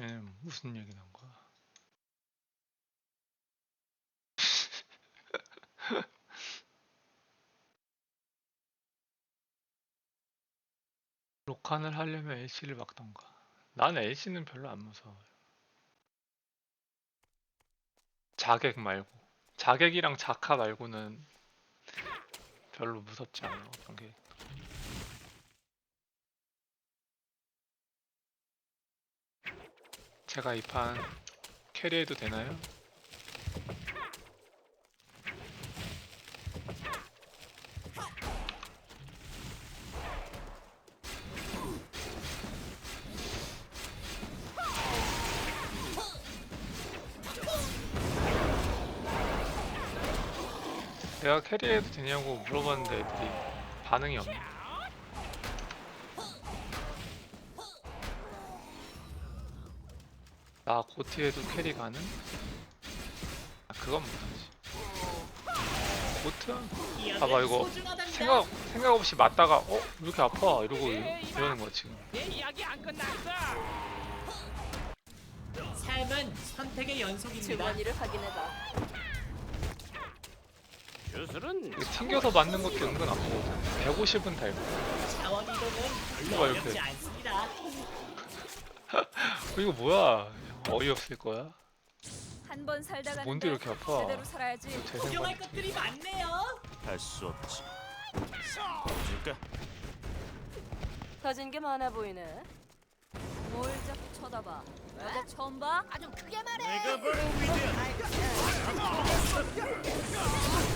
얘는 무슨 얘기 나온 거야? 로칸을 하려면 LC를 막던가. 나는 LC는 별로 안 무서워요. 자객 말고. 자객이랑 자카 말고는 별로 무섭지 않아요. 어떤 게. 제가 이 판 캐리해도 되나요? 내가 캐리해도 되냐고 물어봤는데 애들이 반응이 없네. 나 고트에도 캐리 가능? 아 그건 못하지. 고트? 봐봐 이거 생각 생각 없이 맞다가 어 왜 이렇게 아파 이러고 이- 이러는 거야 지금. 내 이야기 안 끝났어. 삶은 선택의 연속입니다. 주머니를 확인해봐. 주술은 이게 튕겨서 맞는 것도 은근 아프거든. 150은 달고. 자원 이동은 별로 이거 이렇게. 어렵지 않습니다. 어, 이거 뭐야? 어이없을 거야? 한 번 살다가 뭔데 이렇게 아파? 제대로 살아야지. 제 구경할. 것들이 많네요. 할 수 없지. 줄까? 터진 게 많아 보이네. 뭘 자꾸 쳐다봐. 여자 처음 봐? 아주 크게 말해. 내가 바로 위대한 이거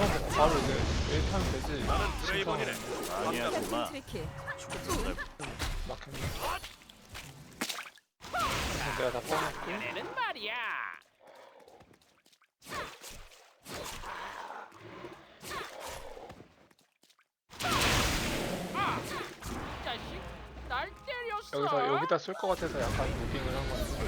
뭐 바로 이제 일 타면 되지. 드레이븐이네. 아니야, 같은 마. 트리키. 막혔네. 내가 다 빼놨고. 연애는 말이야. 아, 이 자식, 날 때렸어. 여기서 여기다 쓸 것 같아서 약간 무빙을 한 건데.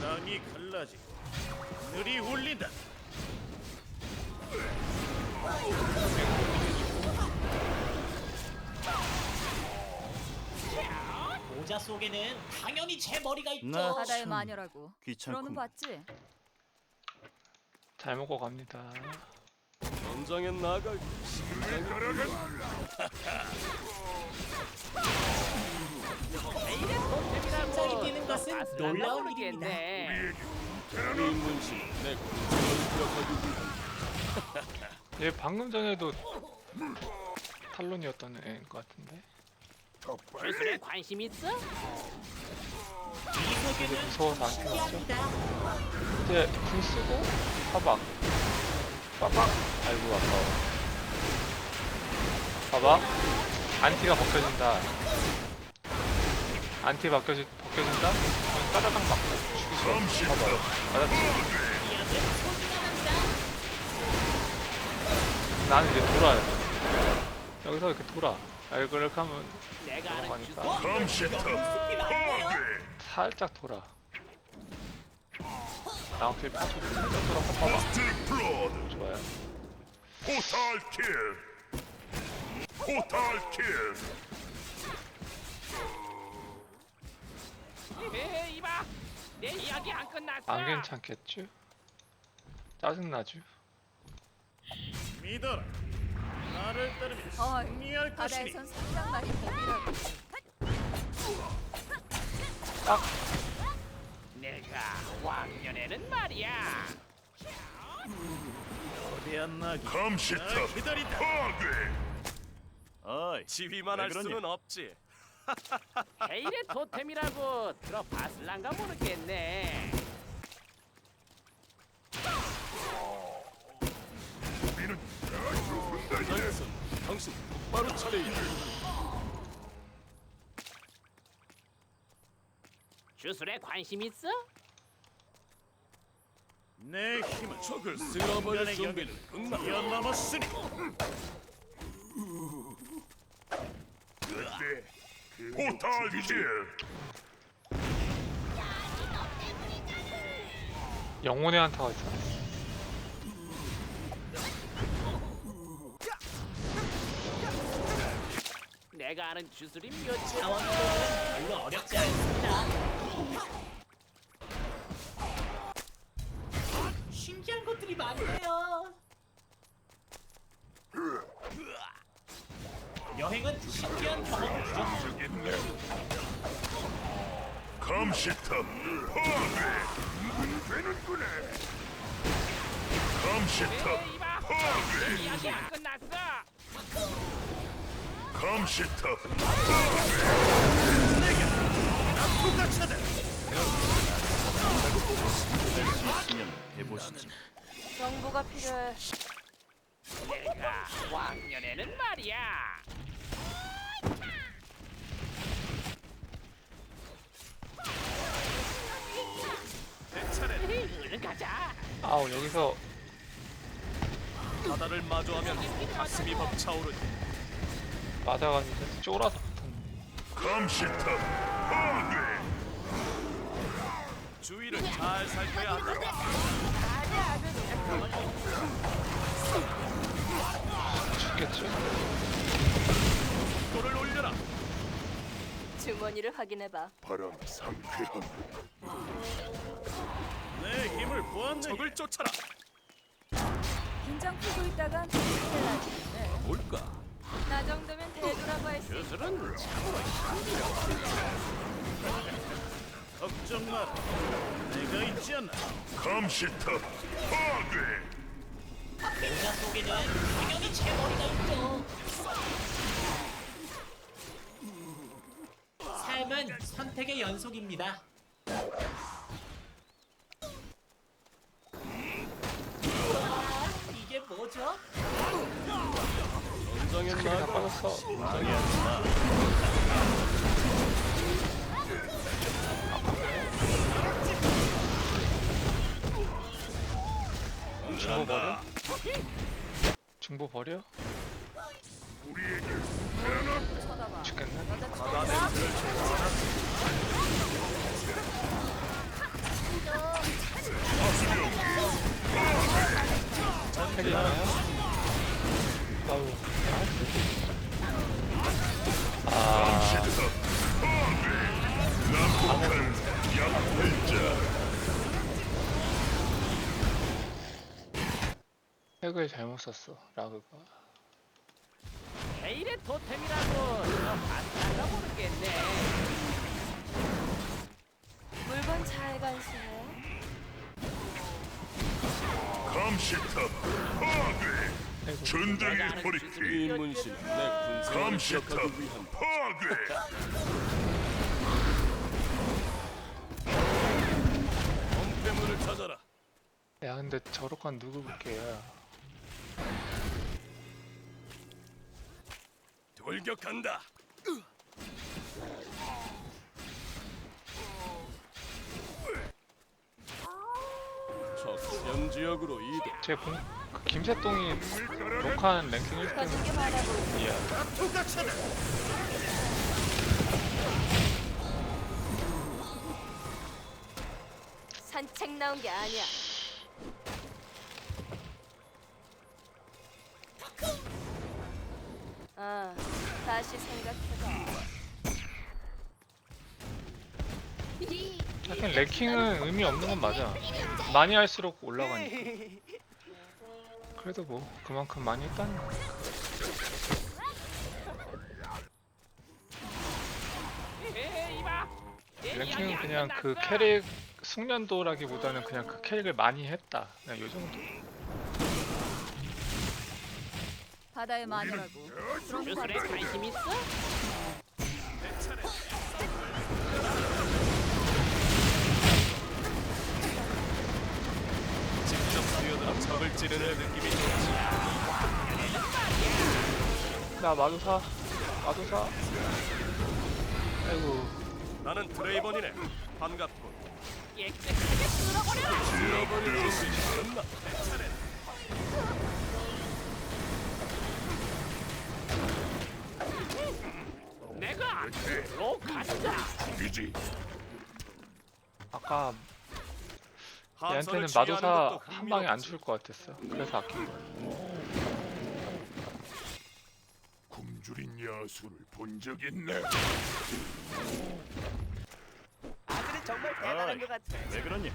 땅이 갈라지고 늘이 울린다. 모자 속에는 당연히 제 머리가 있죠. 나- 바다의 참 마녀라고. 귀찮군. 봤지? 잘 먹어 갑니다. 전장에 나갈 심장이 뛰는 것은 놀라운 일입니다. 내얘 방금 전에도 탈론이었던 애인 것 같은데. 주술에 관심 있어? 이 속에는 무서워서 안 켜졌죠? 신기합니다. 이제 궁 쓰고 빠박 빠박 아이고 아까워 봐봐 안티가 벗겨진다 안티 벗겨지, 벗겨진다? 그럼 따다닥 맞고 죽이죠 봐봐 맞았지? 나는 이제 돌아야 돼 여기서 이렇게 돌아 아, 이렇게 하면 내가 아는 넘어가니까. 살짝 돌아 나한테 빠져 살짝 돌아서 봐봐 좋아요 kill! Total kill! 에헤, 이봐, 내 이야기 안 끝났어. 안 괜찮겠죠? 짜증나죠? 믿어라. 나를 따르면 어이, 승리할 것이니. 바다에선 상당히 뱀이라고. 내가 왕년에는 말이야. 거대한 낙이 감시탑 날 기다린다. 파괴! 어이, 지휘만 할 수는 없지. 헤일의 토템이라고 들어봤을란가 모르겠네. 우리는 전선, 당신 똑바로 차려. 주술에 관심 있어? 내 힘은 적을 쓸어버릴 준비는 뛰어넘었으니. Total kill! 영혼의 한타가 있잖 내 내가 아는 주술이 몇 자원으로는 별로 어렵지 않습니다. 신기한 것들이 많네요. 여행은 신기한 경험이죠. 감시탑 파괴 안 되는구나 감시탑 이봐 파괴 이야기 안 끝났어 감시탑 해보시지. 정보가 필요해. 내가 왕년에는 말이야 내 차례. 얼른 가자 아우 여기서 바다를 마주하면 가슴이 벅차오르니 맞아가지고 쫄아서 붙었네. 감시탑 파괴 주위를 잘 살펴야 한다. 죽겠지? 돌을 올려라. 주머니를 확인해봐. 바람 상쾌한 내 힘을 보았네. 적을 쫓아라. 긴장 풀고 큰일 뭘까? 나 정도면 되돌아봐 할수 있어. 주술은 걱정 마라. 내가 있지 않나. 감시탑 파괴 배우자 속에는 당연히 제 머리가 있죠. 삶은 선택의 연속입니다. 이게 뭐죠? 나고 빠졌어. 정이 아니라 중보 버려? 중보 버려? 썼어, 라그가. 베일의 토템이라고 너 봤다가 모르겠네 물건 잘 간수해. 감시탑 파괴 아이고. 전쟁의 허리띠 이 문신 내 군생을 감시탑 기억하기 위한 파괴 범패물을 찾아라. 야, 근데 저렇게 누구 볼게야. 돌격한다. 적 시험 지역으로 이동. 제 본, 그 김세동이 녹화한 랭킹 1등. 가죽게 바라보고 이야. 산책 나온 게 아니야. 아, 다시 생각해봐. 하여튼 랭킹은 의미 없는 건 맞아. 많이 할수록 올라가니까. 그래도 뭐 그만큼 많이 했다는 거. 랭킹은 안 그냥 그. 캐릭 숙련도라기보다는 그냥 그 캐릭을 많이 했다. 그냥 요 정도. 바다의 마녀라고. 주술에 관심 있어? 직접 뛰어들어 적을 찌르는 느낌이 좋지. 나 마도사. 마도사. 아이고. 나는 드레이번이네. 반갑고. 깨끗하게 쓸어버려라? 내 차례. 내가 로 간다 이지 아까 얘한테는 것도 한 방에 안. 죽을 것 같았어. 그래서 아낀 거야. 줄인 야수를 본 적? 아들은 정말 대단한 것 같아. 왜 그러냐?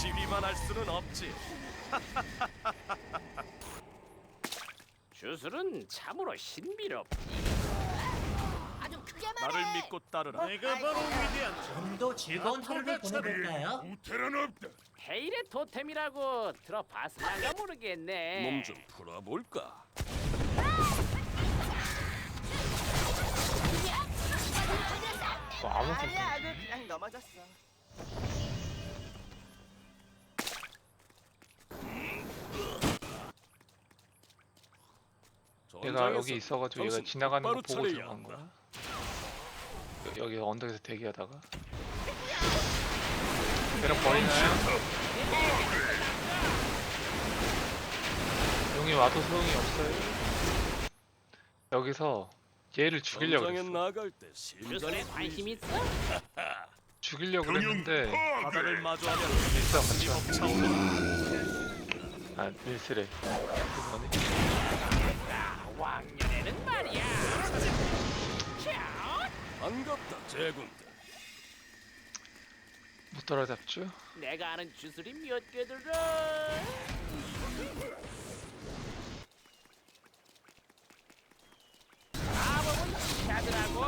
지휘만 할 수는 없지. 주술은 참으로 신비롭. 아주 크게 나를 믿고 따르라. 내가 바로 위대한 좀더 즐거운 하루를 보내볼까요? 우테란 없다. 헤일의 토템이라고 들어봤을까 모르겠네. 몸 좀 풀어볼까? 뭐 아무 아니야, 아들 그냥 넘어졌어. 얘가 여기 있어가지고 얘가 지나가는 거 보고 들어간. 거야. 여- 여기 언덕에서 대기하다가. 얘를 버리나요? 용이 와도 소용이 없어요. 여기서 얘를 죽이려고 전장에 했어. 나갈 때 주술에 심장이 관심 있어? 죽이려고 그랬는데 바다를. 마주하면 밀스가 같이 왔어. 아 밀스래 그거네 왕년에는 말이야. 자, 반갑다 제군들. 못 따라잡죠? 내가 아는 주술이 몇 개더라. 아범은 샤드라고.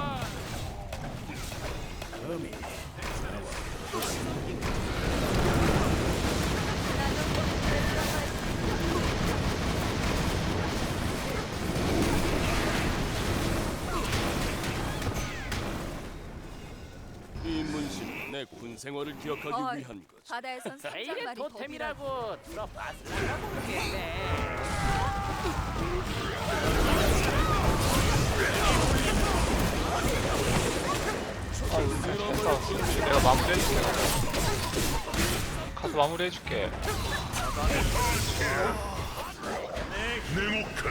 내 군 생활을 기억하기 어이, 위한 거지. 바다에선 삼장말이 법이라 토템이라고 들어봤을까 모르겠네. 아 됐어 내가 마무리해줄게 가서 마무리해줄게 냉혹한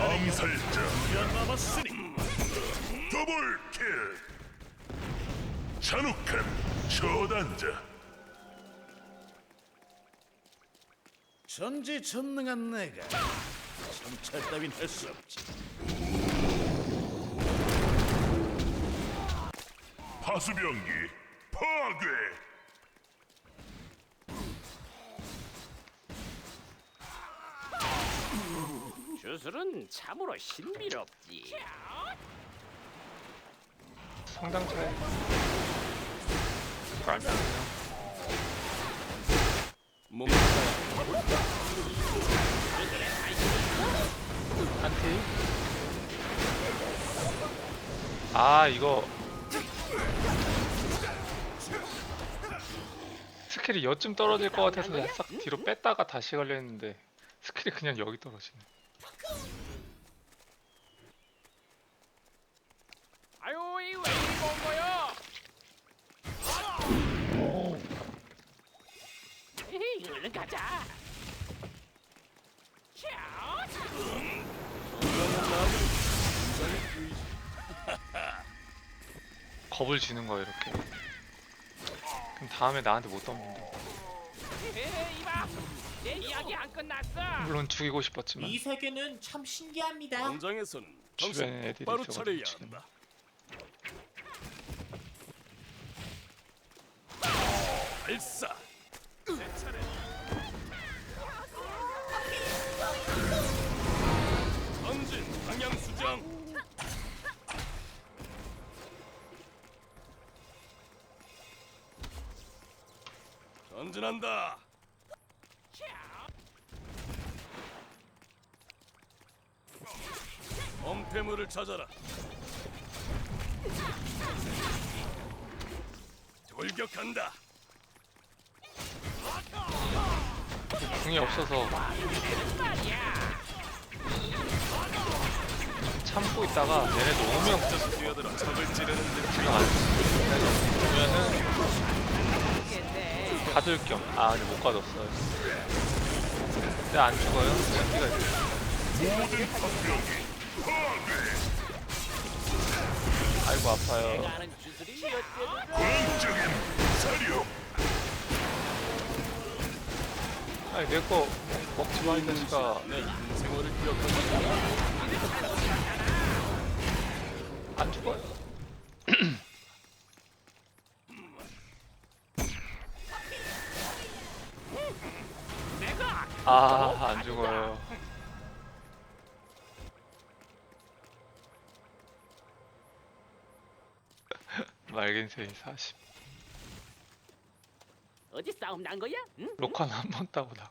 암살자 남았으니 더블 킬 잔혹한 처단자 전지전능한 내가 정찰 따윈 할 수 없지. 파수병기 파괴 주술은 참으로 신비롭지. 성당차에 알면 몸 한티 아 이거. 스킬이 여쯤 떨어질 것 같아서 싹 뒤로 뺐다가 다시 걸렸는데 스킬이 그냥 여기 떨어지네 아유 이왜 이리 본 거요? 에이, 얼른 가자. 자, 겁을 주는 거야 이렇게 그럼 다음에 나한테 못 덤빈다 에이, 이봐, 내 이야기 안 끝났어. 물론 죽이고 싶었지만 이 세계는 참 신기합니다. 전장에서는 주변에 정신 애들이 똑바로 있어가지고 차려야 지금. 한다. 발사. 전진한다. 엄폐물을 찾아라. 돌격한다. 궁이 없어서 참고 있다가 얘네도 오면 뛰어들어 적을 찌르는 듯안 죽어 오면은 모르겠네. 가둘 겸 아 근데 못 가뒀어요 근데 안 죽어요? 파수병기 파괴 아이고 아파요. 아니 내거 먹지 마, 이 자식아. 안 죽어요. 아, 안 죽어요. 말긴새이 40. 어디 싸움 난 거야? 응? 로칸 한번 따고 나가.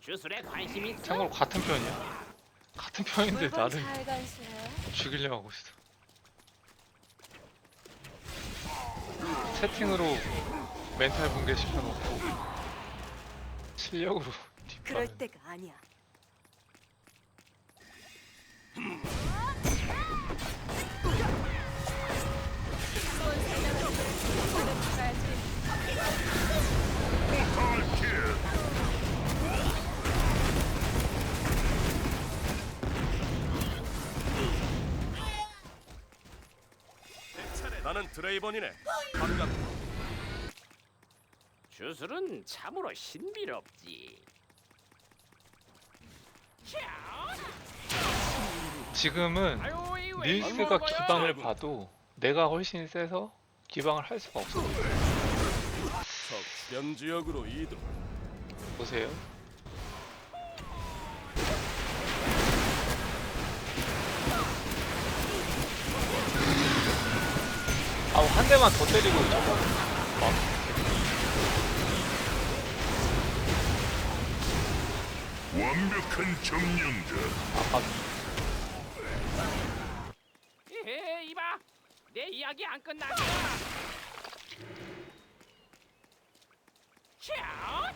주술에 관심 있어? 참고로 같은 편이야. 같은 편인데 나를. 죽이려고 하고 있어. 채팅으로 멘탈 붕괴 시켜놓고 실력으로 그럴 뒷발을. 때가 아니야. 나는 드레이번이네. 반갑. 주술은 참으로 신비롭지. 지금은 닐스가? 기방을 봐도 내가 훨씬 세서 기방을 할 수가 없어. 적 주변 지역으로 이동. 보세요. 한 대만 더 때리고 완벽한 점령자 아까 에헤, 이봐. 내 이야기 안 끝났어. 샤!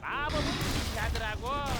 마법은 무시하더라고.